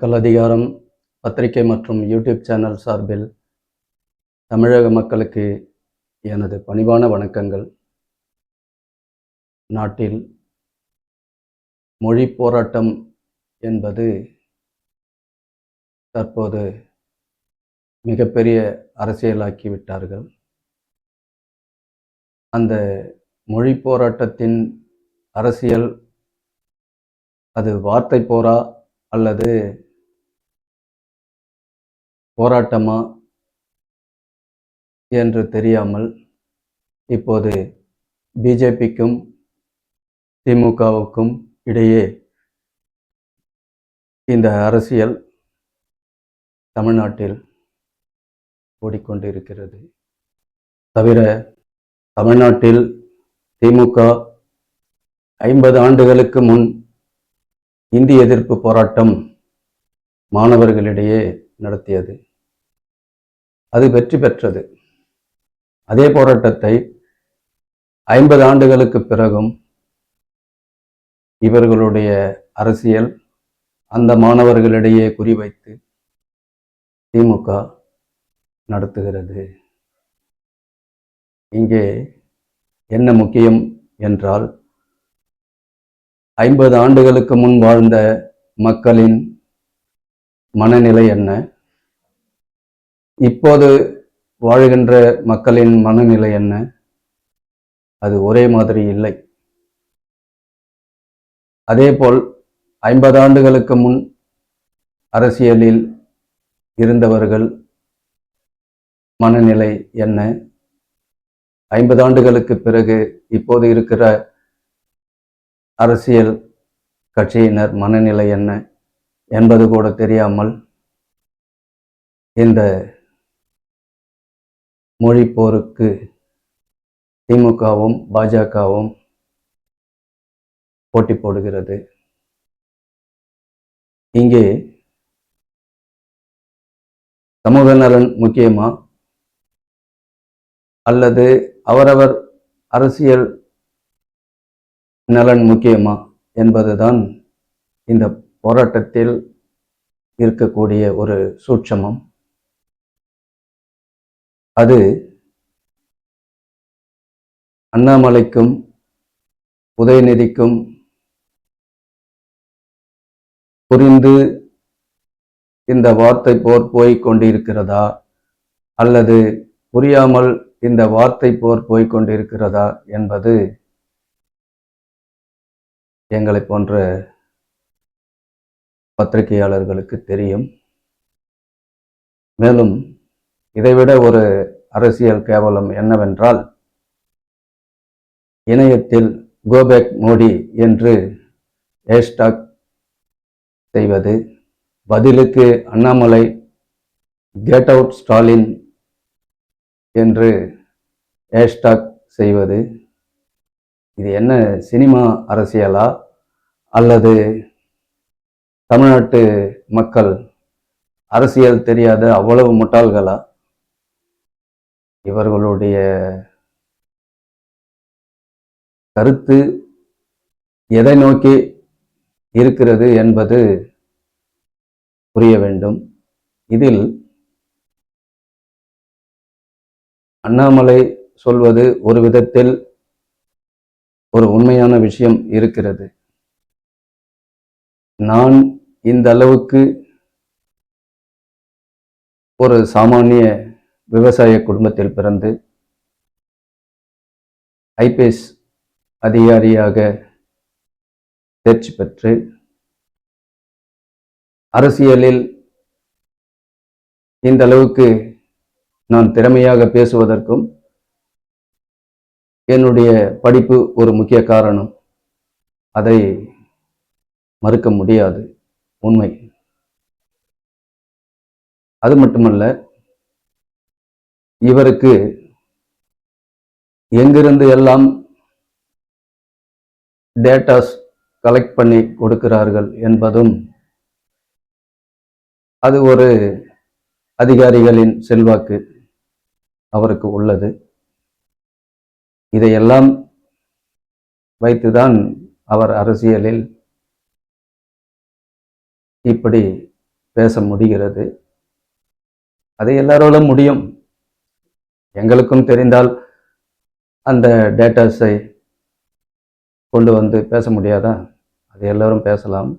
மக்கள் அதிகாரம் பத்திரிகை மற்றும் யூடியூப் சேனல் சார்பில் தமிழக மக்களுக்கு எனது பணிவான வணக்கங்கள். நாட்டில் மொழி போராட்டம் என்பது தற்போது மிகப்பெரிய அரசியலாக்கி விட்டார்கள். அந்த மொழி போராட்டத்தின் அரசியல் அது வார்த்தை போரா அல்லது போராட்டமா என்று தெரியாமல் இப்போது பிஜேபிக்கும் திமுகவுக்கும் இடையே இந்த அரசியல் தமிழ்நாட்டில் ஓடிக்கொண்டிருக்கிறது. தவிர தமிழ்நாட்டில் திமுக ஐம்பது ஆண்டுகளுக்கு முன் இந்தி எதிர்ப்பு போராட்டம் மாணவர்களிடையே நடத்தியது. அது வெற்றி பெற்றது. அதே போராட்டத்தை ஐம்பது ஆண்டுகளுக்கு பிறகும் இவர்களுடைய அரசியல் அந்த மாணவர்களிடையே குறிவைத்து திமுக நடத்துகிறது. இங்கே என்ன முக்கியம் என்றால் ஐம்பது ஆண்டுகளுக்கு முன் வாழ்ந்த மக்களின் மனநிலை என்ன? இப்போது வாழ்கின்ற மக்களின் மனநிலை என்ன? அது ஒரே மாதிரி இல்லை. அதேபோல் ஐம்பது ஆண்டுகளுக்கு முன் அரசியலில் இருந்தவர்கள் மனநிலை என்ன? ஐம்பது ஆண்டுகளுக்கு பிறகு இப்போது இருக்கிற அரசியல் கட்சியினர் மனநிலை என்ன என்பது கூட தெரியாமல் இந்த மொழி போருக்கு திமுகவும் பாஜகவும் போட்டி போடுகிறது. இங்கே சமூக நலன் முக்கியமா? அல்லது அவரவர் அரசியல் நலன் முக்கியமா? என்பதுதான் இந்த போராட்டத்தில் இருக்கக்கூடிய ஒரு சூட்சமம். அது அண்ணாமலைக்கும் உதயநிதிக்கும் புரிந்து இந்த வார்த்தை போர் போய் கொண்டிருக்கிறதா? அல்லது புரியாமல் இந்த வார்த்தை போர் போய் கொண்டிருக்கிறதா என்பது எங்களை போன்ற பத்திரிகையாளர்களுக்கு தெரியும். மேலும் இதைவிட ஒரு அரசியல் கேவலம் என்னவென்றால் இணையத்தில் கோபேக் மோடி என்று ஹேஷ்டாக் செய்வது பதிலுக்கு அண்ணாமலை கெட் அவுட் ஸ்டாலின் என்று ஹேஷ்டாக் செய்வது இது என்ன சினிமா அரசியலா அல்லது தமிழ்நாட்டு மக்கள் அரசியல் தெரியாத அவ்வளவு முட்டாள்களா? இவர்களுடைய கருத்து எதை நோக்கி இருக்கிறது என்பது புரிய வேண்டும். இதில் அண்ணாமலை சொல்வது ஒரு விதத்தில் ஒரு உண்மையான விஷயம் இருக்கிறது. நான் இந்த அளவுக்கு ஒரு சாமானிய விவசாய குடும்பத்தில் பிறந்து ஐபிஎஸ் அதிகாரியாக தேர்ச்சி பெற்று அரசியலில் இந்த அளவுக்கு நான் திறமையாக பேசுவதற்கும் என்னுடைய படிப்பு ஒரு முக்கிய காரணம். அதை மறுக்க முடியாது. உண்மை. அது மட்டுமல்ல இவருக்கு எங்கிருந்து எல்லாம் டேட்டாஸ் கலெக்ட் பண்ணி கொடுக்கிறார்கள் என்பதும் அது ஒரு அதிகாரிகளின் செல்வாக்கு அவருக்கு உள்ளது. இதையெல்லாம் வைத்துதான் அவர் அரசியலில் இப்படி பேச முடிகிறது. அதை எல்லாரோட முடியும். எங்களுக்கும் தெரிந்தால் அந்த டேட்டாஸை கொண்டு வந்து பேச முடியாதா? அது எல்லாரும் பேசலாம்.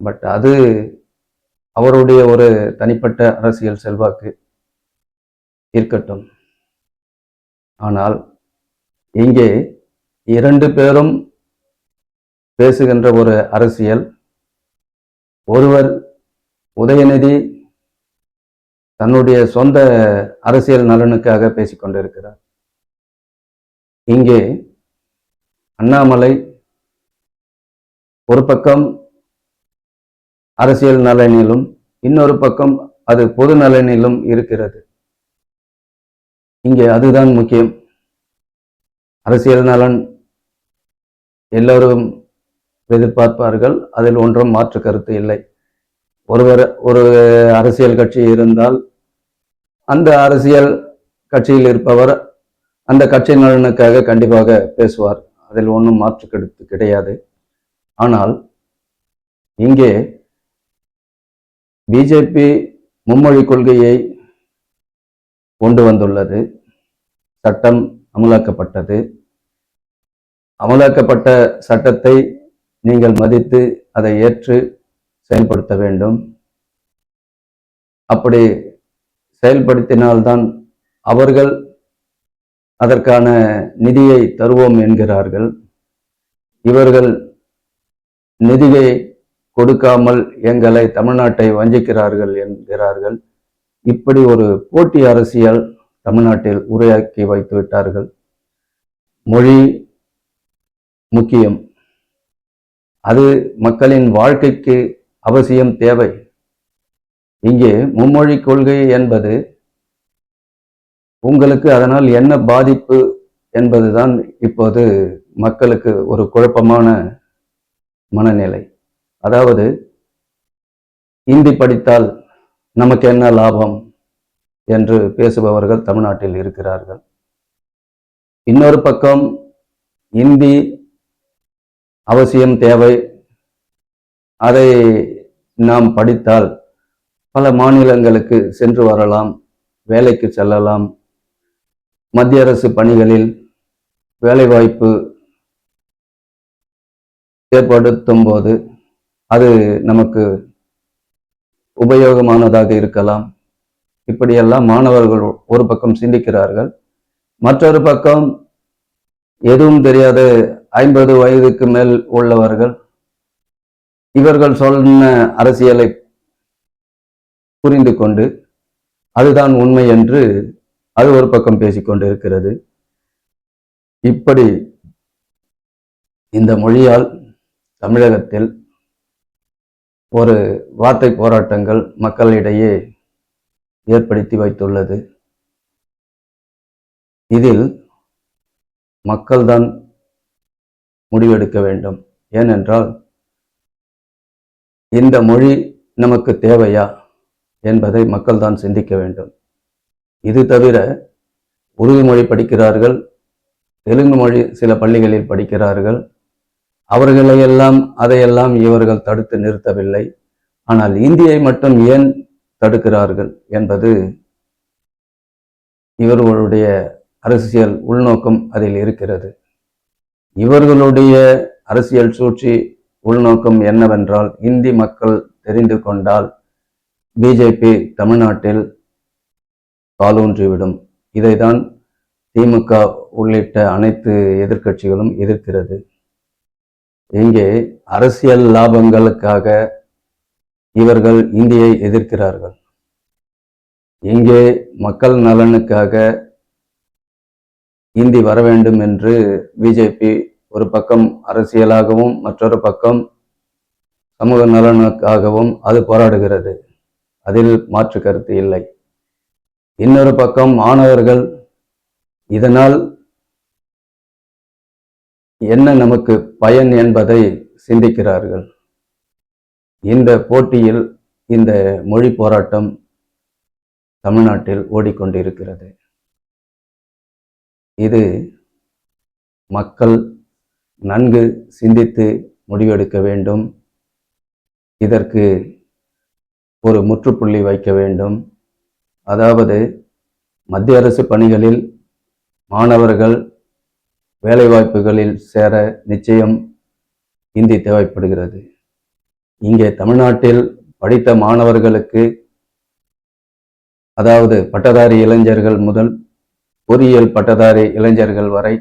பட் அது அவருடைய ஒரு தனிப்பட்ட அரசியல் செல்வாக்கு இருக்கட்டும். ஆனால் இங்கே இரண்டு பேரும் பேசுகின்ற ஒரு அரசியல் ஒருவர் உதயநிதி தன்னுடைய சொந்த அரசியல் நலனுக்காக பேசிக்கொண்டிருக்கிறார் இங்கே அண்ணாமலை ஒரு பக்கம் அரசியல் நலனிலும் இன்னொரு பக்கம் அது பொது நலனிலும் இருக்கிறது. இங்கே அதுதான் முக்கியம். அரசியல் நலன் எல்லோரும் எதிர்பார்ப்பார்கள் அதில் ஒன்றும் மாற்று கருத்து இல்லை. ஒருவர் ஒரு அரசியல் கட்சி இருந்தால் அந்த அரசியல் கட்சியில் இருப்பவர் அந்த கட்சி நலனுக்காக கண்டிப்பாக பேசுவார். அதில் ஒன்றும் மாற்று கெடுத்து கிடையாது. ஆனால் இங்கே பிஜேபி மும்மொழி கொள்கையை கொண்டு வந்துள்ளது. சட்டம் அமலாக்கப்பட்டது. அமலாக்கப்பட்ட சட்டத்தை நீங்கள் மதித்து அதை ஏற்று செயல்படுத்த வேண்டும். அப்படி செயல்படுத்தினால்தான் அவர்கள் அதற்கான நிதியை தருவோம் என்கிறார்கள். இவர்கள் நிதியை கொடுக்காமல் எங்களை தமிழ்நாட்டை வஞ்சிக்கிறார்கள் என்கிறார்கள். இப்படி ஒரு போட்டி அரசியல் தமிழ்நாட்டில் உரையாக்கி வைத்து விட்டார்கள். மொழி முக்கியம். அது மக்களின் வாழ்க்கைக்கு அவசியம் தேவை. இங்கே மும்மொழி கொள்கை என்பது உங்களுக்கு அதனால் என்ன பாதிப்பு என்பதுதான் இப்போது மக்களுக்கு ஒரு குழப்பமான மனநிலை. அதாவது இந்தி படித்தால் நமக்கு என்ன லாபம் என்று பேசுபவர்கள் தமிழ்நாட்டில் இருக்கிறார்கள். இன்னொரு பக்கம் இந்தி அவசியம் தேவை அதை நாம் படித்தால் பல மாநிலங்களுக்கு சென்று வரலாம் வேலைக்கு செல்லலாம். மத்திய அரசு பணிகளில் வேலைவாய்ப்பு ஏற்படுத்தும் போது அது நமக்கு உபயோகமானதாக இருக்கலாம். இப்படியெல்லாம் மாணவர்கள் ஒரு பக்கம் சிந்திக்கிறார்கள். மற்றொரு பக்கம் எதுவும் தெரியாத ஐம்பது வயதுக்கு மேல் உள்ளவர்கள் இவர்கள் சொன்ன அரசியலை புரிந்து கொண்டு அதுதான் உண்மை என்று அது ஒரு பக்கம் பேசிக்கொண்டு இருக்கிறது இப்படி இந்த மொழியால் தமிழகத்தில் ஒரு வார்த்தை போராட்டங்கள் மக்களிடையே ஏற்படுத்தி வைத்துள்ளது. இதில் மக்கள்தான் முடிவெடுக்க வேண்டும். ஏனென்றால் இந்த மொழி நமக்கு தேவையா என்பதை மக்கள் தான் சிந்திக்க வேண்டும். இது தவிர உருது மொழி படிக்கிறார்கள் தெலுங்கு மொழி சில பள்ளிகளில் படிக்கிறார்கள். அவர்களையெல்லாம் அதையெல்லாம் இவர்கள் தடுத்து நிறுத்தவில்லை. ஆனால் இந்தியை மட்டும் ஏன் தடுக்கிறார்கள் என்பது இவர்களுடைய அரசியல் உள்நோக்கம் அதில் இருக்கிறது. இவர்களுடைய அரசியல் சூழ்ச்சி உள்நோக்கம் என்னவென்றால் இந்தி மக்கள் தெரிந்து கொண்டால் பிஜேபி தமிழ்நாட்டில் காலூன்றிவிடும். இதைதான் திமுக உள்ளிட்ட அனைத்து எதிர்க்கட்சிகளும் எதிர்க்கிறது. இங்கே அரசியல் லாபங்களுக்காக இவர்கள் இந்தியை எதிர்க்கிறார்கள். இங்கே மக்கள் நலனுக்காக இந்தி வர வேண்டும் என்று பிஜேபி ஒரு பக்கம் அரசியலாகவும் மற்றொரு பக்கம் சமூக நலனுக்காகவும் அது போராடுகிறது. அதில் மாற்று கருத்து இல்லை. இன்னொரு பக்கம் மாணவர்கள் இதனால் என்ன நமக்கு பயன் என்பதை சிந்திக்கிறார்கள். இந்த போட்டியில் இந்த மொழி போராட்டம் தமிழ்நாட்டில் ஓடிக்கொண்டிருக்கிறது. இது மக்கள் நன்கு சிந்தித்து முடிவெடுக்க வேண்டும். இதற்கு ஒரு முற்றுப்புள்ளி வைக்க வேண்டும். அதாவது மத்திய அரசு பணிகளில் மாணவர்கள் வேலைவாய்ப்புகளில் சேர நிச்சயம் இந்தி தேவைப்படுகிறது. இங்கே தமிழ்நாட்டில் படித்த மாணவர்களுக்கு அதாவது பட்டதாரி இளைஞர்கள் முதல் பொறியியல் பட்டதாரி இளைஞர்கள் வரை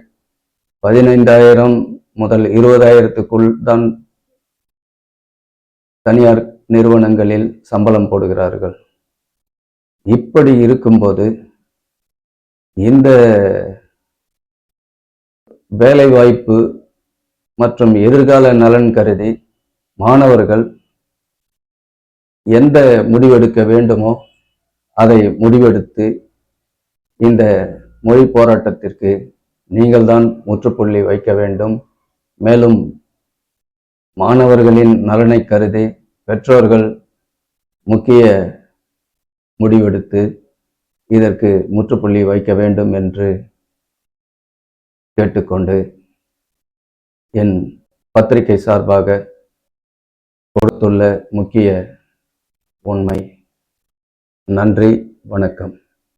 பதினைந்தாயிரம் முதல் இருபதாயிரத்துக்குள் தான் தனியார் நிறுவனங்களில் சம்பளம் போடுகிறார்கள். இப்படி இருக்கும்போது இந்த வேலைவாய்ப்பு மற்றும் எதிர்கால நலன் கருதி மாணவர்கள் எந்த முடிவெடுக்க வேண்டுமோ அதை முடிவெடுத்து இந்த மொழி போராட்டத்திற்கு நீங்கள்தான் முற்றுப்புள்ளி வைக்க வேண்டும். மேலும் மாணவர்களின் நலனை கருதி பெற்றோர்கள் முக்கிய முடிவெடுத்து இதற்கு முற்றுப்புள்ளி வைக்க வேண்டும் என்று கேட்டுக்கொண்டு என் பத்திரிகை சார்பாக கொடுத்துள்ள முக்கிய உண்மை. நன்றி வணக்கம்.